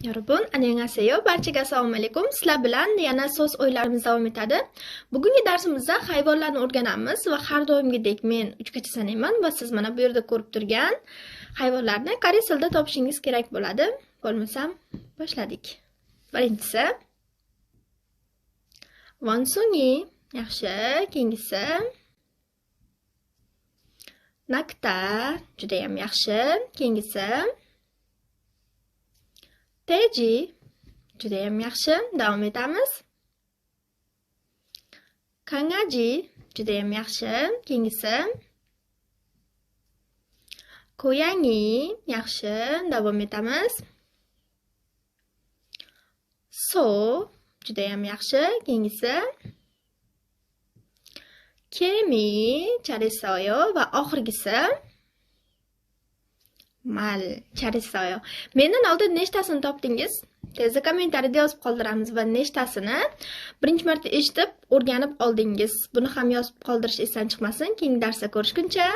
Yorubun, annyeonghaseyo. Barchaga assalomu alaykum. Sizlar bilan yana so'z o'ylarimiz davom etadi. Bugungi darsimizda hayvonlarni o'rganamiz va har doimgidek men 3 gacha sanayman va siz mana bu yerda ko'rib turgan hayvonlarni koreys tilida topishingiz kerak bo'ladi. Bo'lmasam, boshladik. Birinchisi Wansungi, Yaxshi, keyingisi Nakta, juda ham yaxshi. Keyingisi Teji. Juda ham yaxshi. Davom etamiz. Kangaji. Juda ham yaxshi. Keyingisi. Koyangi. Yaxshi. Davom etamiz. So. Juda ham yaxshi. Keyingisi. Kemi. Charisoyo va oxirgisi. Mayli charisoyo. Mendan oldin nechtasini topdingiz? Tezda kommentariyada yozib qoldiramiz va nechtasini birinchi marta eshitib, o'rganib oldingiz. Buni ham yozib qoldirish esdan chiqmasin. Keyingi darsda ko'rishguncha